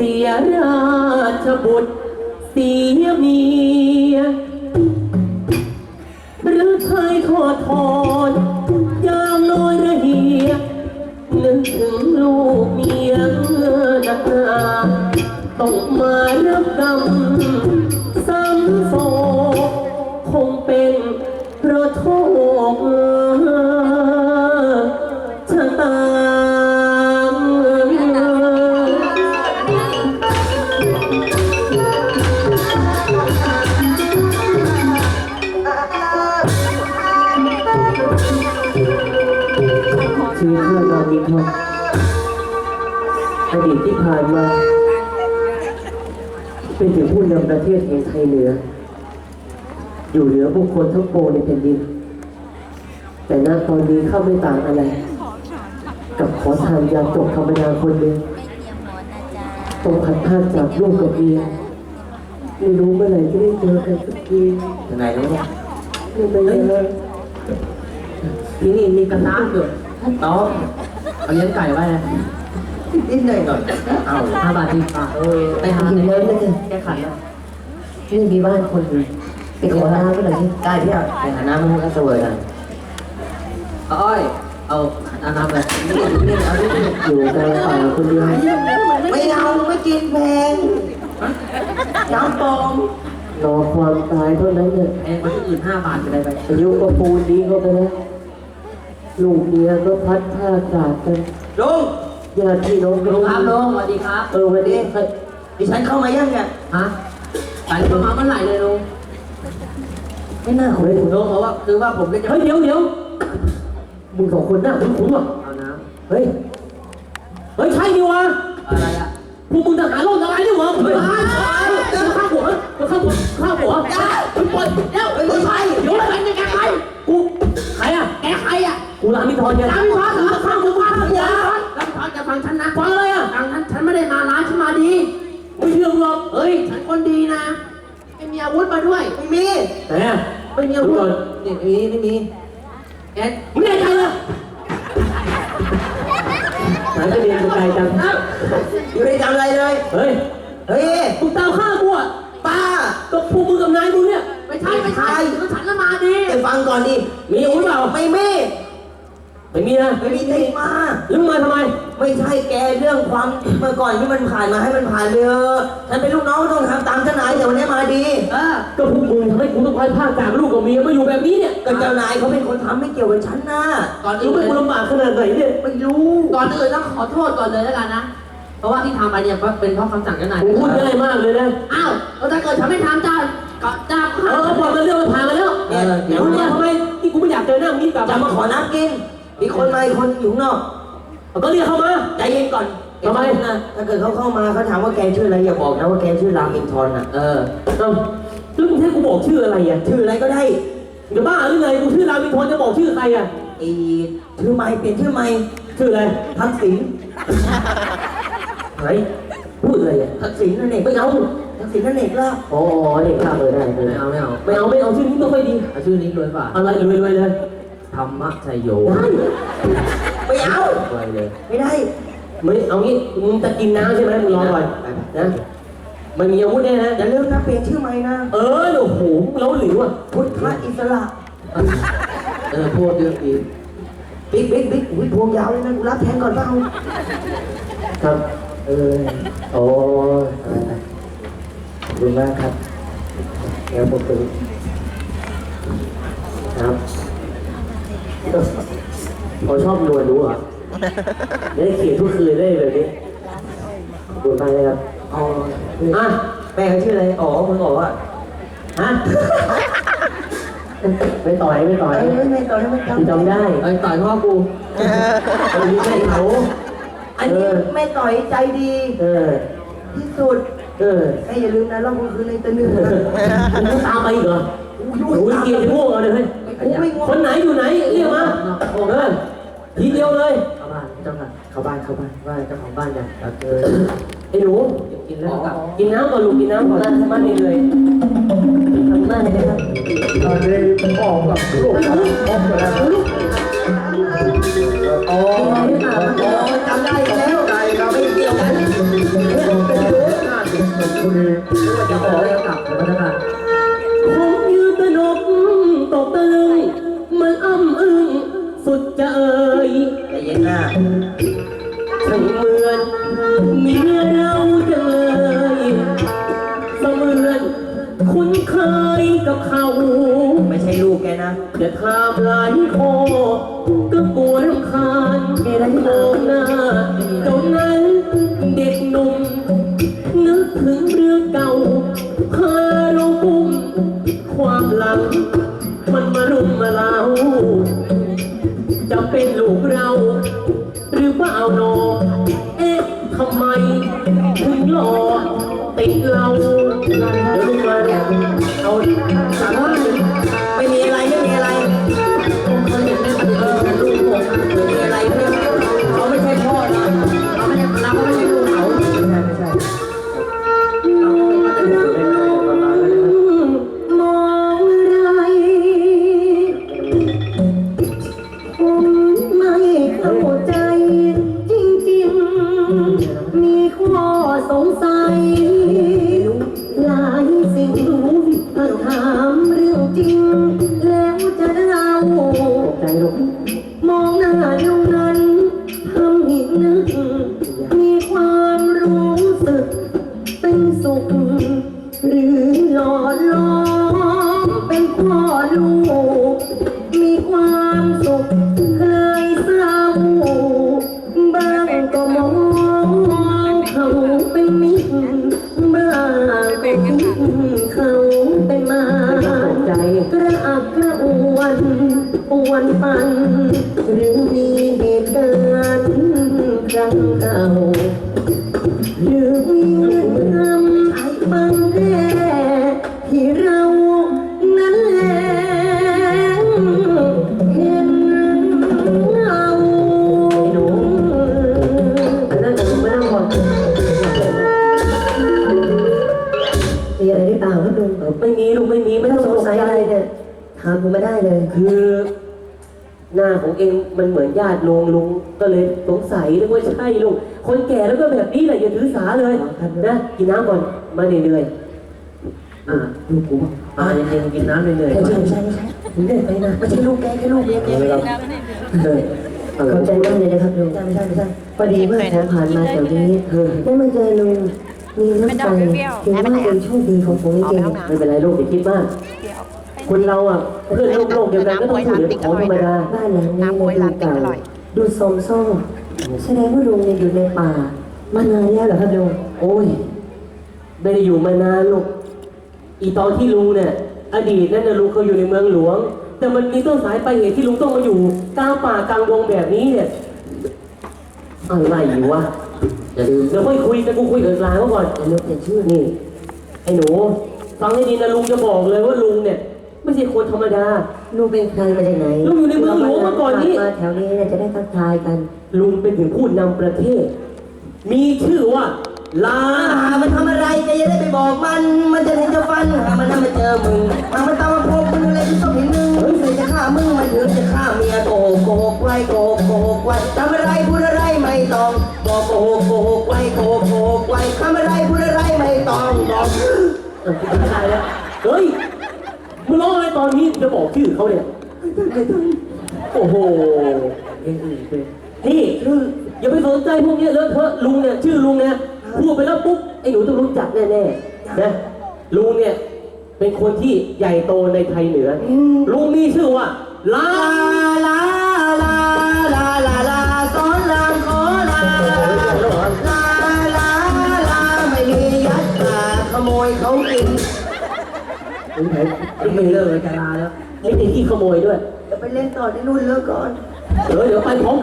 เสียราชบุตร เสียเมีย หรือเคยขอทอนยามลอยระเหียนึกถึงลูกเมียนักหนาต้องมารับกรรมซ้ำโศกคงเป็นเพราะโทษ ที่ผ่านมา เป็นถึงผู้นำประเทศแห่งไทยเหนือ อยู่เหนือบุคคลทั้งปวงในแผ่นดิน แต่ณตอนนี้เข้าไม่ต่างอะไร กับขอทานยามจบธรรมดาคนหนึ่งต้องพัดพรากจากลูกกับเมียไม่รู้เมื่อไหร่จะได้เจอกันสักทียังไงรู้เนี่ยไม่ไปเลยที่นี่มีกระทะอยู่ต้อมเอาเลี้ยงไก่ไว้นะ นิดหน่อยหน่อยเอาห้าบาทสิบบาทเออไปหาในเรื่องแก้ไขนะนี่มีบ้านคนอยู่ไปขอน้ำก็หน่อยสิได้พี่อะไปหาน้ำมันก็เสวยกันอ้อยเอาเอาน้ำไปนี่นี่เอานี่อยู่กลางป่าคนเดียวไม่เอาไม่กินแพงน้ำปลอมรอความตายเท่านั้นเนี่ยแพงกว่าที่อื่นห้าบาทจะได้ไปอายุก็ปูนดีเข้าไปแล้วลูกเมียก็พัดผ้าจากกันลุง ญาติพี่น้องก็ลุงครับลุงสวัสดีครับเออวันนี้ใครดิฉันเข้ามายังเนี่ยฮะไปประมาณเมื่อไหร่เลยลุงไม่น่าคุยลุงเพราะว่าคือว่าผมจะเฮ้ยเดี๋ยวเดี๋ยวมึงสองคนหน้าคุ้นคุ้นๆว่ะเอาน้เฮ้ยเฮ้ยใช่ดิวะำอะไรอะพวกมึงทหารโลกอะไรดิวะเฮ้ยข้าข้าหัวข้าหัวข้าหัวมึงปล่อยเดี๋ยวไม่ใช่เดี๋ยวอะไรเนี่ยแกใครกูใครอะแกใครอะกูรามิทรเนี่ยรามิทรเหรอข้าหัวข้าหัว ลำพังจะฟังฉันนะฟังอะไรอะฟังฉันฉันไม่ได้มาร้ายฉันมาดีไม่เชื่อมึงหรอกเฮ้ยฉันคนดีนะไม่มีอาวุธมาด้วยไม่มีไหนอะไม่มีอาวุธนี่ไม่มีไม่มีแกมึงแน่ใจเหรอหายไปเรียนไกลจังอยู่ในจำอะไรเลยเฮ้ยเฮ้ยมึงตามฆ่ากูอะป้าก็พวกมึงกับนายมึงเนี่ยไม่ใช่ไม่ใช่ฉันละมาดีไปฟังก่อนดิมีอาวุธเปล่าไม่มี ไม่มีนะไม่มีใครมา แล้วมึงมาทำไม ไม่ใช่แกเรื่องความเมื่อก่อนที่มันผ่านมาให้มันผ่านไปเถอะฉันเป็นลูกน้องก็ต้องทำตามเจ้านายแต่วันนี้มาดีเออก็พวกมึงทำให้กูต้องพลาดพลาดจากลูกกับเมียมาอยู่แบบนี้เนี่ยก็เจ้านายเขาเป็นคนทำไม่เกี่ยวกับฉันนะก่อนรู้อื่นไหมกูเลยลำบากขนาดไหนเนี่ยไม่รู้ก่อนอื่นต้องขอโทษก่อนเลยแล้วกันนะ เพราะว่าที่ทำไปเนี่ยเป็นเพราะคำสั่งเจ้านายกูพูดง่ายมากเลยนะอ้าวแล้วถ้าเกิดฉันไม่ทำเจ้าก็เจ้าเออพอมันเรื่องมันผ่านมาแล้วเดี๋ยวเดี๋เดี๋ยยววเนี่เนี่ยยทำไมที่กูไม่อยากเจอหน้ามึงนี่กลับจะมาขอน้ำกิน มีคนมาอีกคนอยู่ข้างนอกก็เรียกเข้ามาใจเย็นก่อนทำไมนะถ้าเกิดเขาเข้ามาเขาถามว่าแกชื่ออะไรอย่าบอกนะว่าแกชื่อรามอินทรน่ะ เออเอ้าแล้วมึงให้กูบอกชื่ออะไรอะชื่ออะไรก็ได้จะบ้าหรือไงกูชื่อรามินทรจะบอกชื่อใครอะอีชื่อใหม่เปลี่ยนชื่อใหม่ชื่ออะไรทักษิณไหนพูดอะไรอะทักษิณนั่นเองไม่เอาทักษิณนั่นเองล่ะอ๋อเด็กข้ามเลยได้เลยไม่เอาไม่เอาไม่เอาไม่เอาชื่อนี้ไม่ค่อยดีเอาชื่อนี้รวยกว่าอะไรรวยรวยเลย ธรรมะชัยโยได้ไม่เอารวยเลยไม่ได้ไม่เอางี้ มึงจะกินน้ำใช่ไหมมึงรอก่อนนะไม่มีอาวุธแน่นะอย่าลืมนะเปลี่ยนชื่อใหม่นะ เออโอ้โหเราหลิวอะพุทธอิสระเออพูดเรื่องอีกบิ๊กบิ๊กบิ๊กอุ้ยพวงยาวเลยนะกูรับแทนก่อนเปล่าครับ เออ โอ้อะไรไปขอบคุณมากครับแล้วผมเป็นครับ เขาชอบนวลรู้เหรอได้เขียนทุกคืนได้แบบนี้ขอบคุณมากเลยครับอ๋ออะแม่เขาชื่ออะไร อ๋อมึงบอกว่าฮะไม่ต่อยไม่ต่อยเอ้ยไม่ไม่ตอนนั้นไม่กูจำจำได้เอ้ยต่อยพ่อกูอันนี้ไม่เขาอันนี้แม่ต่อยใจดี เออ ที่สุด เออแม่อย่าลืมนะรอบกลางคืนในตะลึงนะมึงต้องตามไปอีกเหรอโอ้โอ้ยเกลียดง่วงเอาเลยเฮ้ย กูไม่งงคนไหนอยู่ไหนเรียกมาเออทีเดียวเลยเข้าบ้านเจ้าค่ะเข้าบ้านเข้าบ้านว่าเจ้าของบ้านเนี่ยเราเจอไอ้หนูกินแล้วกลับกินน้ำก่อนลูกกินน้ำก่อนนะมาเหนื่อยทำมากเลยนะครับตอนนี้พ่อกับลูกพบกันแล้วอ๋อจำได้แล้วใจครับไม่เกี่ หลายข้อก็กลัวรำคาญมีไรมองหน้าเจ้านั้นเด็กหนุ่ม นึกถึงเรื่องเก่าพาเราปุ่มความหลัง มันมารุมมาเล้าจะเป็นลูกเรา หรือเปล่าหนอเอ๊ะทำไม ถึงหลอกติดเรา หัวใจจริงๆ มีข้อสงสัย หลายสิ่งถ้าถามเรื่องจริง แล้วจะเล่าใจลูกมองหน้าดูนั้นทำให้นึก เป็นมิตรบ้างก็คิดเขาเป็นมารใจกระอักกระอ่วนปวนปัน หรือมีเหตุการณ์ครั้งเก่าหรือมีเรื่อง ถามผมไม่ได้เลย คือ หน้าของเองมันเหมือนญาติลุงลุงก็เลยสงสัยนึกว่าใช่ลุงคนแก่แล้วก็แบบนี้แหละอย่าถือสาเลยนะกินน้ำก่อนมาเหนื่อยๆอ่าลูกกูบอกอ่ายังไงกินน้ำเหนื่อยๆใช่ก่อนใช่ใช่ใช่ผมเหนื่อยไปนะไม่ใช่ลูกแกแค่ลูกเลี้ยงเองครับเออขอบใจมากเลยนะครับลุงไม่ใช่ไม่ใช่พอดีเมื่อแถวผ่านมาแถวนี้เออได้มาเจอลุงมีน้ำใจถือว่าเป็นโชคดีของผมจริงๆไม่เป็นไรลูกอย่าคิดมาก คนเราอะเพื่อนโลกโลกเดียวกันก็ต้องช่วยเหลือของธรรมดาบ้านหลังนี้เนี่ยดูเก่าดูโทรมโซ่แสดงว่าลุงเนี่ยอยู่ในป่ามานานแล้วเหรอครับลุงโอ้ยไม่ได้อยู่มานานลูกอีตอนที่ลุงเนี่ย อดีตนั่นนะลุงเขาอยู่ในเมืองหลวง แต่มันมีต้นสายปลายเหตุที่ลุงต้องมาอยู่กลางป่ากลางวงแบบนี้เนี่ยอะไรอยู่วะอย่าลืมเดี๋ยวค่อยคุยแต่กูคุยกับกลางก่อนไอ้นุ๊กเนี่ยชื่อนี่ไอ้หนูฟังให้ดีนะลุงจะบอกเลยว่าลุงเนี่ย ไม่ใช่คนธรรมดาลูกเป็นใครมาจากไหนลูกอยู่ในเมืองหลวงมาก่อนนี้มาแถวนี้เนี่ยจะได้ทักทายกัน ลุงเป็นถึงผู้นำประเทศ มีชื่อว่าลาหามันทำอะไรจะยังได้ไปบอกมัน มันจะเห็นจะฟันหามันทำมาเจอมึงหามันตามมาพบมึงอะไรที่ต้องเห็นมึงเฮ้ยใครจะฆ่ามึงมันถึงจะฆ่าเมียโกหกโกหกไว้โกหกโกหกไว้ทำอะไรพูดอะไรไม่ต้องบอกโกหกโกหกไว้โกหกโกหกไว้ทำอะไรพูดอะไรไม่ต้องบอกเออไม่ได้แล้ว เฮ้ย ตอนนี้จะบอกชื่อเขาเนี่ยโอ้โหเอ็งอื่นไปนี่คืออย่าไปสนใจพวกเนี้ยเลอะเทอะลุงเนี่ยชื่อลุงเนี่ยพูดไปแล้วปุ๊บไอ้หนูต้องรู้จักแน่ๆนะลุงเนี่ยเป็นคนที่ใหญ่โตในไทยเหนืออลุงมีชื่อว่าลาลา ไม่เลิกจะลาแล้วไอ้เด็กที่ขโมยด้วยเดี๋ยวไปเล่นต่อที่นู่นเลิกก่อน เดี๋ยวเดี๋ยวไปพร้อม